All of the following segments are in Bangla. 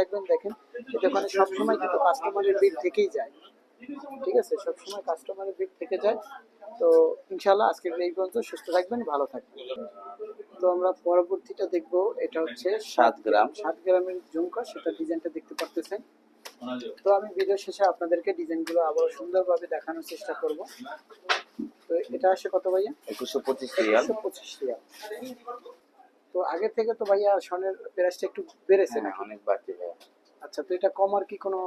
দেখবেন দেখেন এই দোকানে সবসময় কিন্তু কাস্টমারের ভিড় থেকেই যায়। ঠিক আছে? সবসময় কাস্টমারের ভিড় থেকে যায়। তো ইনশাল্লাহ আজকের এই পর্যন্ত সুস্থ থাকবেন ভালো থাকবেন। তো আমরা পরবর্তীটা দেখব। এটা হচ্ছে সাত গ্রাম সাত গ্রামের ঝুমকা সেটা ডিজাইনটা দেখতে পারতেছেন। তো আমি ভিডিও শেষে আপনাদেরকে ডিজাইনগুলো আবার সুন্দরভাবে দেখানোর চেষ্টা করব। তো এটা আসে কত ভাইয়া? একুশশো পঁচিশ পঁচিশ রিয়াল। তো আগের থেকে তো ভাইয়া স্বর্ণের প্রাইসটা একটু বেড়েছে হ্যাঁ, নাকি? অনেক বাড়তি। আচ্ছা তো এটা কমার কি কোনো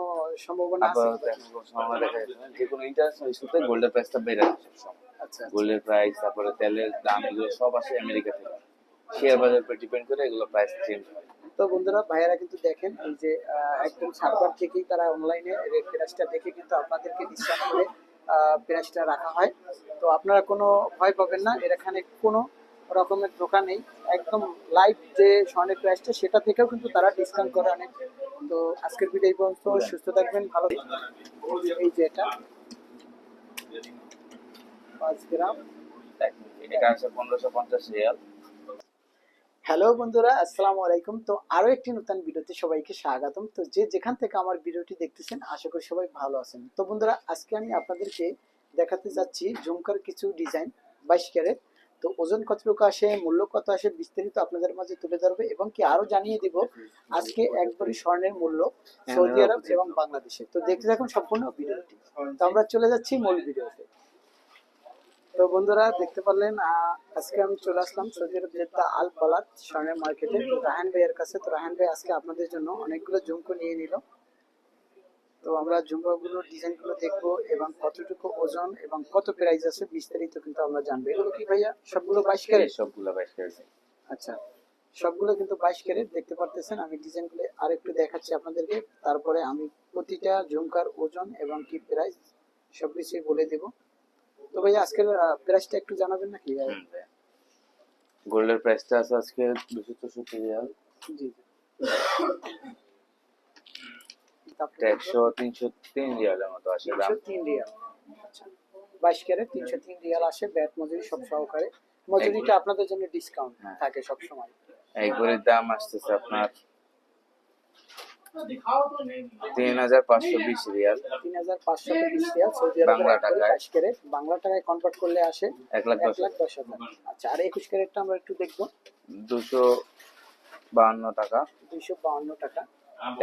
সম্ভাবনা আছে? কোনো। যে ইন্টারন্যাশনাল ইস্যুতে গোল্ডের প্রাইসটা বেড়ে যাচ্ছে আচ্ছা গোল্ডের প্রাইস তারপরে তেলের দাম এগুলো সব আসে আমেরিকা থেকে। শেয়ার বাজার উপর ডিপেন্ড করে এগুলো প্রাইস চেঞ্জ হয়। তো বন্ধুরা ভাইয়েরা কিন্তু দেখেন এই যে একদম সার্ভার থেকেই তারা অনলাইনে রেট প্রাইসটা দেখে কিন্তু আপনাদেরকে ডিসকাউন্ট করে প্রাইসটা রাখা হয়। তো আপনারা কোনো ভয় পাবেন না এর এখানে কোনো রকমের দোকান নেই। একদম লাইভ যে স্বর্ণের প্রাইসটা সেটা থেকেও কিন্তু তারা ডিসকাউন্ট করে অনেক তো আজকের ভিডিও পর্যন্ত। সুস্থ থাকবেন, ভালো এই যে এটা। পাঁচ গ্রাম। হ্যালো বন্ধুরা, আসসালামু আলাইকুম। তো আরও একটি নতুন ভিডিওতে সবাইকে স্বাগতম। তো যে যেখান থেকে আমার ভিডিওটি দেখতেছেন, আশা করি সবাই ভালো আছেন। তো বন্ধুরা, আজকে আমি আপনাদেরকে দেখাতে যাচ্ছি ঝুমকার কিছু ডিজাইন বাইশ ক্যারেট। তো ওজন কতটুকু আসে মূল্য কত আসে বিস্তারিত আপনাদের মাঝে তুলে ধরবে এবং কি আরও জানিয়ে দিব আজকে একবারই স্বর্ণের মূল্য সৌদি আরব এবং বাংলাদেশে। তো দেখতে থাকুন সম্পূর্ণ ভিডিওটি। তো আমরা চলে যাচ্ছি মূল ভিডিওতে। তো বন্ধুরা দেখতে পারলেন আহ, আজকে আমি চলে আসলাম সৌদি আরব জেদ্দা আল বালাদ স্বর্ণের মার্কেটে। তো রাহান ভাইয়ের কাছে তো রাহান ভাই আজকে আপনাদের জন্য অনেকগুলো ঝুমকো নিয়ে নিল। তো আমরা ঝুমকাগুলোর ডিজাইনগুলো দেখব এবং কতটুকু ওজন এবং কত প্রাইস আছে বিস্তারিত কিন্তু আমরা জানব। এগুলো কি ভাইয়া? সবগুলো বাইশ ক্যারেট? সবগুলো বাইশ ক্যারেট। আচ্ছা সবগুলো কিন্তু বাইশ ক্যারেট দেখতে পারতেছেন। আমি ডিজাইনগুলো আরেকটু দেখাচ্ছি আপনাদেরকে। তারপরে আমি প্রতিটা ঝুমকার ওজন এবং কি প্রাইস সব সবকিছুই বলে দেব। তো ভাইয়া আজকের প্রাইসটা একটু জানাবেন নাকি? গোল্ডের প্রাইসটা আছে আজকে দুশো চৌষট্টি রিয়াল। জি। একশো তিনশো তিন রিয়ালের মতো আসে দাম। তিনশো তিন রিয়াল। আচ্ছা। বাইশ ক্যারেট তিনশো তিন রিয়াল আসে। ব্যাট মজুরি সব সহকারে। মজুরিটা আপনাদের জন্য ডিসকাউন্ট হ্যাঁ। থাকে সব সময় দাম আসতেছে আপনার তিন হাজার পাঁচশো বিশ রিয়াল। তিন হাজার পাঁচশো বিশ রিয়াল। সৌদি বাংলা টাকায়। বাইশ ক্যারেট। বাংলা টাকায় কনভার্ট করলে আসে এক লাখ এক লাখ দশ হাজার। আচ্ছা আর একুশ ক্যারেটটা আমরা একটু দেখব। দুশো বাহান্ন টাকা। দুশো বাউন্ন টাকা।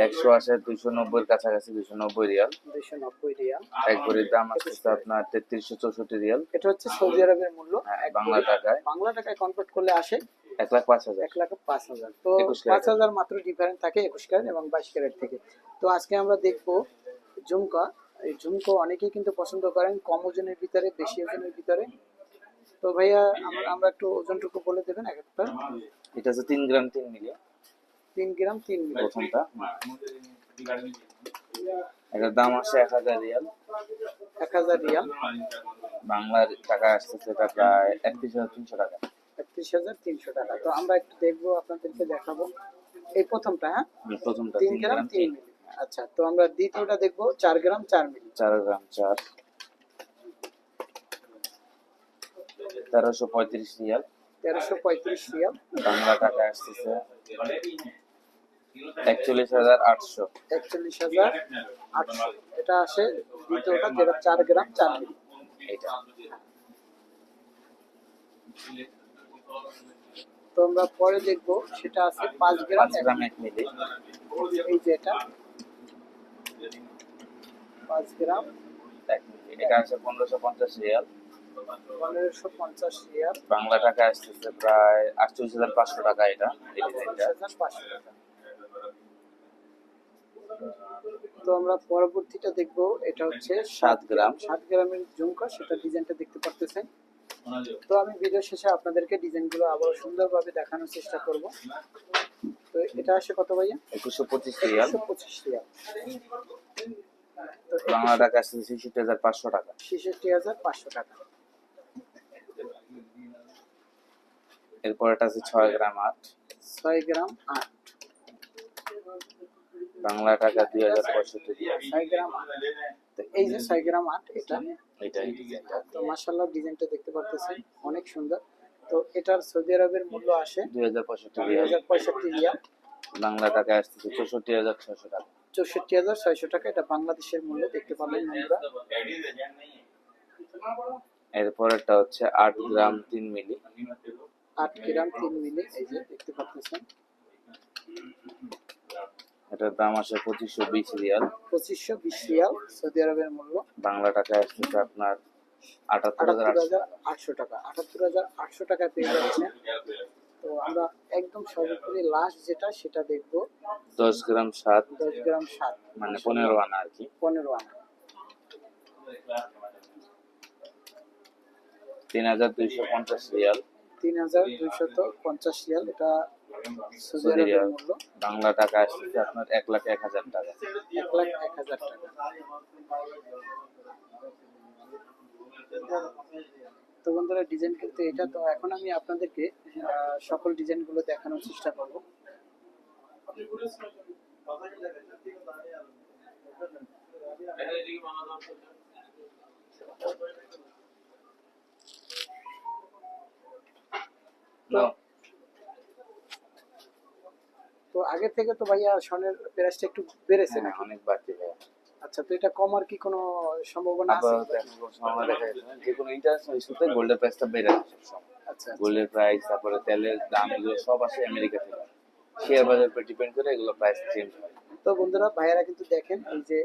একশো আসে দুইশো নব্বইয়ের কাছাকাছি দুইশো নব্বই রিয়াল। দুইশো নব্বই রিয়াল। এক ভরির দাম আসতেছে আপনার তেত্রিশশো চৌষট্টি রিয়াল। এটা হচ্ছে সৌদি আরবের মূল্য। হ্যাঁ, বাংলা টাকায়। বাংলা টাকায় কনভার্ট করলে আসে এক লাখ পাঁচ হাজার। এক লাখ পাঁচ হাজার। তো পাঁচ হাজার মাত্র ডিফারেন্ট থাকে একুশ ক্যারেট এবং বাইশ ক্যারেট থেকে। তো আজকে আমরা দেখব ঝুমকা। এই ঝুমকো অনেকেই কিন্তু পছন্দ করেন কম ওজনের ভিতরে বেশি ওজনের ভিতরে। তো ভাইয়া আমরা একটু ওজনটুকু বলে দেবেন এক একটা। এটা হচ্ছে তিন গ্রাম তিন মিলি তিন গ্রাম তিন প্রথমটা। এটার দাম আসে এক হাজার রিয়াল। এক হাজার রিয়াল। বাংলার টাকা আসতেছে এটা প্রায় একত্রিশ হাজার তিনশো টাকা। একত্রিশ হাজার তিনশো টাকা। তো আমরা একটু দেখব আপনাদেরকে দেখাবো। এই প্রথমটা হ্যাঁ? প্রথমটা তিন গ্রাম তিন। মিলি। আচ্ছা তো আমরা দ্বিতীয়টা দেখব চার গ্রাম চার মিলি। চার গ্রাম চার। তেরোশো পঁয়ত্রিশ রিয়াল। তেরোশো পঁয়ত্রিশ রিয়াল। বাংলা টাকা আসতেছে। একচল্লিশ হাজার আটশো। একচল্লিশ হাজার আটশো। এটা আসে দ্বিতীয়টা যেটা চার গ্রাম চার মিলি এইটা। তো আমরা পরে দেখব সেটা আছে পাঁচ গ্রাম গ্রাম এক মিলি। এই যে এটা। পাঁচ গ্রাম এক মিলি। এটা আছে পনেরোশো পঞ্চাশ রিয়াল। পনেরোশো পঞ্চাশ রিয়াল। বাংলা টাকা আসতেছে প্রায় আটচল্লিশ হাজার পাঁচশো টাকা এটা। পাঁচশো টাকা। তো আমরা পরবর্তীটা দেখব। এটা হচ্ছে সাত গ্রাম সাত গ্রামের ঝুমকা সেটা ডিজাইনটা দেখতে পারতেছেন। তো আমি ভিডিও শেষে আপনাদেরকে ডিজাইনগুলো আবার সুন্দরভাবে দেখানোর চেষ্টা করব। তো এটা আসে কত ভাইয়া? একুশশো পঁচিশ রিয়াল। পঁচিশ রিয়াল। বাংলা টাকা আসতেছে ছেষট্টি হাজার পাঁচশো টাকা। ছেষট্টি হাজার পাঁচশো টাকা। এরপর এটা আছে ছয় গ্রাম আট। ছয় গ্রাম আট। বাংলা টাকা দুই হাজার পঁয়ষট্টি তো এই যে ছয় গ্রাম আট এটা এটা এই ডিজাইনটা তো মাসাল্লাহ ডিজাইনটা দেখতে পারতেছেন অনেক সুন্দর। তো এটার সৌদি আরবের মূল্য আসে দুই হাজার পঁয়ষট্টি দুই হাজার পঁয়ষট্টি রিয়াল। বাংলা টাকায় আসতেছে চৌষট্টি হাজার ছয়শো টাকা। চৌষট্টি হাজার ছয়শো টাকা এটা বাংলাদেশের মূল্য দেখতে পাবেন বন্ধুরা। এরপরেরটা হচ্ছে আট গ্রাম তিন মিলি। আট গ্রাম তিন মিলি এই যে দেখতে পাচ্ছেন এটার দাম আসে পঁচিশশো বিশ রিয়াল। পঁচিশশো বিশ রিয়াল সৌদি আরবের মূল্য। বাংলা টাকায় আসতেছে আপনার আটাত্তর হাজার আটশো। টাকা। আটাত্তর হাজার আটশো টাকা পেয়ে যাচ্ছেন। তো আমরা একদম সর্বোপরি লাস্ট যেটা সেটা দেখব। দশ গ্রাম সাত দশ গ্রাম সাত মানে পনেরো আনা আর কি। পনেরো আনা। তিন হাজার দুইশো পঞ্চাশ রিয়াল। তিন হাজার দুইশত পঞ্চাশ রিয়াল। এটা সৌদি রিয়াল বাংলা টাকা আসতেছে আপনার এক লাখ এক হাজার টাকা। এক লাখ এক হাজার টাকা। তো বন্ধুরা ডিজাইন কিন্তু এটা তো এখন আমি আপনাদেরকে সকল ডিজাইনগুলো দেখানোর চেষ্টা করব। No, তো আগের থেকে তো ভাইয়া স্বর্ণের প্রাইসটা একটু বেড়েছে হ্যাঁ, নাকি? অনেক বাড়তি ভাইয়া। আচ্ছা তো এটা কমার কি কোনো সম্ভাবনা আছে। যে কোনো ইন্টারন্যাশনাল ইস্যুতে গোল্ডের প্রাইসটা বেড়ে যাচ্ছে আচ্ছা গোল্ডের প্রাইস তারপরে তেলের দাম এগুলো সব আসে আমেরিকা থেকে। শেয়ার বাজার উপর ডিপেন্ড করে এগুলো প্রাইস চেঞ্জ হয়। তো বন্ধুরা ভাইয়েরা কিন্তু দেখেন এই যে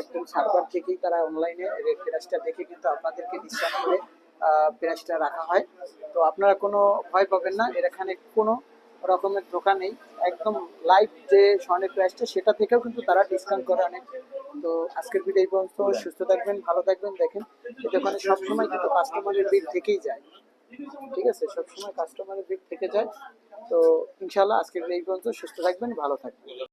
একদম সার্ভার থেকেই তারা অনলাইনে রেট প্রাইসটা দেখে কিন্তু আপনাদেরকে ডিসকাউন্ট করে প্রাইসটা রাখা হয়। তো আপনারা কোনো ভয় পাবেন না এর এখানে কোনো রকমের ধোকা নেই। একদম লাইভ যে স্বর্ণের প্রাইসটা সেটা থেকেও কিন্তু তারা ডিসকাউন্ট করে অনেক। তো আজকের ভিডিও এই পর্যন্ত। সুস্থ থাকবেন, ভালো থাকবেন, দেখেন। দোকানে সবসময় কিন্তু কাস্টমারের ভিড় থেকেই যায়। ঠিক আছে? সবসময় কাস্টমারের ভিড় থেকে যায়। তো ইনশাল্লাহ আজকের এই পর্যন্ত। সুস্থ থাকবেন, ভালো থাকবেন।